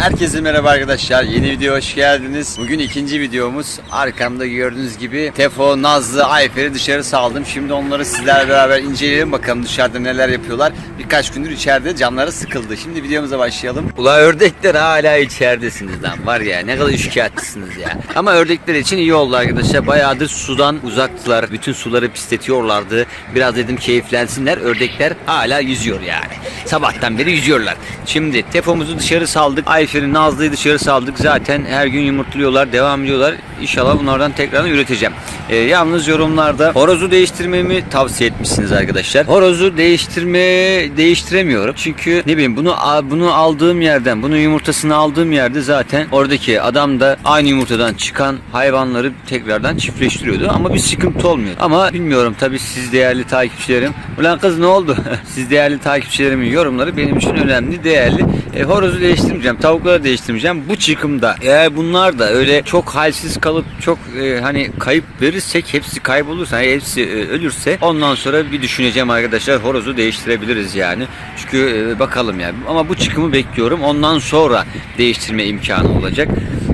Herkese merhaba arkadaşlar. Yeni video hoş geldiniz. Bugün ikinci videomuz. Arkamda gördüğünüz gibi Tefo, Nazlı, Ayfer'i dışarı saldım. Şimdi onları sizlerle beraber inceleyelim bakalım dışarıda neler yapıyorlar. Birkaç gündür içeride camları sıkıldı. Şimdi videomuza başlayalım. Ula ördekler hala içeridesiniz lan. Var ya ne kadar üçkağıtlısınız ya. Ama ördekler için iyi oldu arkadaşlar. Bayağıdır sudan uzaktılar. Bütün suları pisletiyorlardı. Biraz dedim keyiflensinler. Ördekler hala yüzüyor yani. Sabahtan beri yüzüyorlar. Şimdi Tefo'muzu dışarı saldık. Ayfer'i Nazlı'yı dışarı saldık. Zaten her gün yumurtluyorlar. Devam ediyorlar. İnşallah bunlardan tekrardan üreteceğim. Ee, yalnız yorumlarda horozu değiştirmemi tavsiye etmişsiniz arkadaşlar. Horozu değiştirme değiştiremiyorum. Çünkü ne bileyim bunu bunu aldığım yerden, bunun yumurtasını aldığım yerde zaten oradaki adam da aynı yumurtadan çıkan hayvanları tekrardan çiftleştiriyordu. Ama bir sıkıntı olmuyor. Ama bilmiyorum tabii siz değerli takipçilerim. Ulan kız ne oldu? siz değerli takipçilerimin yorumları benim için önemli, değerli. E, horozu değiştirmeyeceğim, tavukları değiştirmeyeceğim. Bu çıkımda eğer bunlar da öyle çok halsiz kalıp çok e, hani kayıp verirsek hepsi kaybolursa, yani hepsi e, ölürse ondan sonra bir düşüneceğim arkadaşlar horozu değiştirebiliriz yani. Çünkü e, bakalım yani. Ama bu çıkımı bekliyorum. Ondan sonra değiştirme imkanı olacak.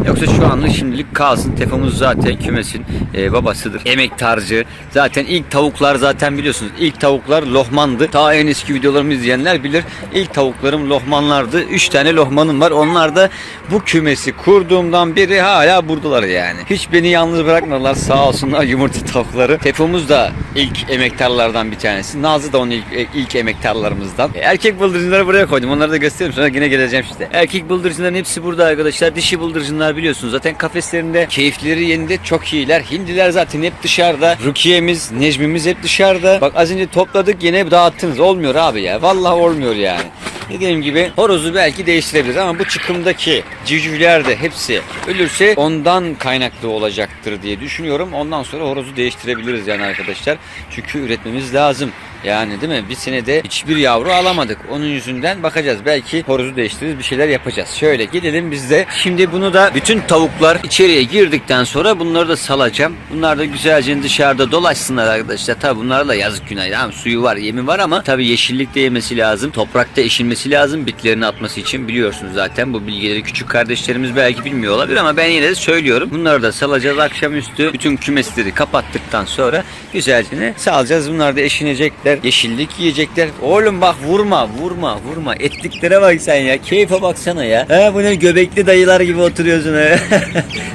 Yoksa şu anlık şimdilik kalsın. Tefomuz zaten kümesin e, babasıdır. Emektarcı. Zaten ilk tavuklar zaten biliyorsunuz. İlk tavuklar lohmandı. Ta en eski videolarımı izleyenler bilir. İlk tavuklarım lohmanlardı. 3 tane lohmanım var. Onlar da bu kümesi kurduğumdan beri hala buradalar yani. Hiç beni yalnız bırakmadılar. Sağ olsunlar yumurta tavukları. Tefomuz da ilk emektarlardan bir tanesi. Nazlı da onun ilk, ilk emektarlarımızdan. E, Erkek bıldırcınları buraya koydum. Onları da göstereyim sonra yine geleceğim işte. Erkek bıldırcınların hepsi burada arkadaşlar. Dişi bıldırcınlar biliyorsunuz. Zaten kafeslerinde keyifleri yerinde çok iyiler. Hindiler zaten hep dışarıda. Rukiye'miz, Necmi'miz hep dışarıda. Bak az önce topladık yine dağıttınız. Olmuyor abi ya. Vallahi olmuyor yani. Dediğim gibi horozu belki değiştirebiliriz ama bu çıkımdaki civcivler de hepsi ölürse ondan kaynaklı olacaktır diye düşünüyorum. Ondan sonra horozu değiştirebiliriz yani arkadaşlar. Çünkü üretmemiz lazım. Yani değil mi? Bir senede hiçbir yavru alamadık. Onun yüzünden bakacağız. Belki horozu değiştiririz bir şeyler yapacağız. Şöyle gidelim biz de. Şimdi bunu da bütün tavuklar içeriye girdikten sonra bunları da salacağım. Bunlar da güzelce dışarıda dolaşsınlar arkadaşlar. Tabi bunlar da yazık günah. Tamam suyu var, yemi var ama tabi yeşillikte yemesi lazım. Toprakta eşilmesi lazım bitkilerini atması için biliyorsunuz zaten. Bu bilgileri küçük kardeşlerimiz belki bilmiyor olabilir ama ben yine de söylüyorum. Bunları da salacağız akşamüstü. Bütün kümesleri kapattıktan sonra güzelce salacağız. Bunlar da eşinecekler. Yeşillik yiyecekler. Oğlum bak vurma vurma vurma. Etliklere bak sen ya. Keyfe baksana ya. He bu ne göbekli dayılar gibi oturuyorsun he.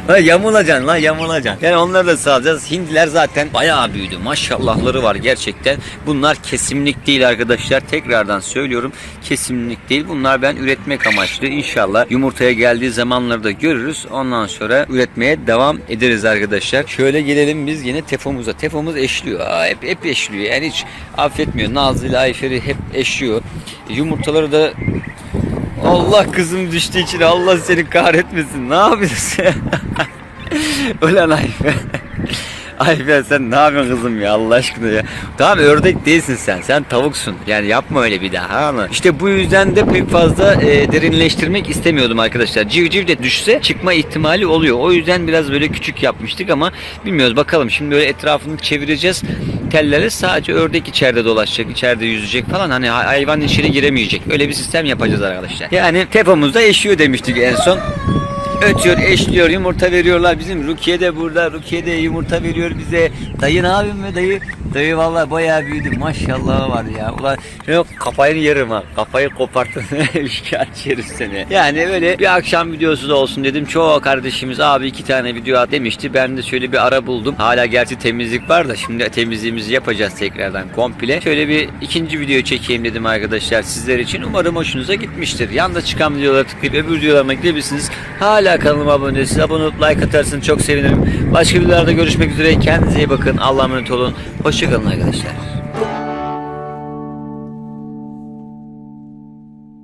Ha, yamulacaksın lan yamulacaksın. Yani onları da salacağız. Hindiler zaten bayağı büyüdü. Maşallahları var gerçekten. Bunlar kesimlik değil arkadaşlar. Tekrardan söylüyorum. Kesimlik değil. Bunlar ben üretmek amaçlı. İnşallah yumurtaya geldiği zamanları da görürüz. Ondan sonra üretmeye devam ederiz arkadaşlar. Şöyle gelelim biz yine tefomuza. Tefomuz eşliyor. Aa, hep, hep eşliyor. Yani hiç affetmiyor. Nazlı ile Ayfer'i hep eşliyor. Yumurtaları da Allah kızım düştüğü için Allah seni kahretmesin. Ne yapıyorsun? Ulan Ayfer. Ayfer sen ne yapıyorsun kızım ya Allah aşkına ya. Tamam ördek değilsin sen. Sen tavuksun. Yani yapma öyle bir daha ama. İşte bu yüzden de pek fazla e, derinleştirmek istemiyordum arkadaşlar. Civciv de düşse çıkma ihtimali oluyor. O yüzden biraz böyle küçük yapmıştık ama bilmiyoruz bakalım. Şimdi böyle etrafını çevireceğiz. Telleri sadece ördek içeride dolaşacak, içeride yüzecek falan. Hani hayvan içeri giremeyecek. Öyle bir sistem yapacağız arkadaşlar. Yani tepamızda eşiyor demiştik en son ötüyor, eşliyor, yumurta veriyorlar. Bizim Rukiye de burada. Rukiye de yumurta veriyor bize. Dayı ne yapayım be dayı? Dayı vallahi bayağı büyüdü. Maşallah var ya. Ulan yok kafayı yerim ha. Kafayı koparttın. Şikayet yeriz seni. Yani böyle bir akşam videosu da olsun dedim. Çoğu kardeşimiz abi iki tane video at demişti. Ben de şöyle bir ara buldum. Hala gerçi temizlik var da şimdi temizliğimizi yapacağız tekrardan komple. Şöyle bir ikinci video çekeyim dedim arkadaşlar sizler için. Umarım hoşunuza gitmiştir. Yanda çıkan videolara tıklayıp öbür videolarıma gidebilirsiniz. Hala kanalıma abone değilsiniz. Abone olup like atarsınız çok sevinirim. Başka videolarda görüşmek üzere. Kendinize iyi bakın. Allah'a emanet olun. Hoşçakalın arkadaşlar.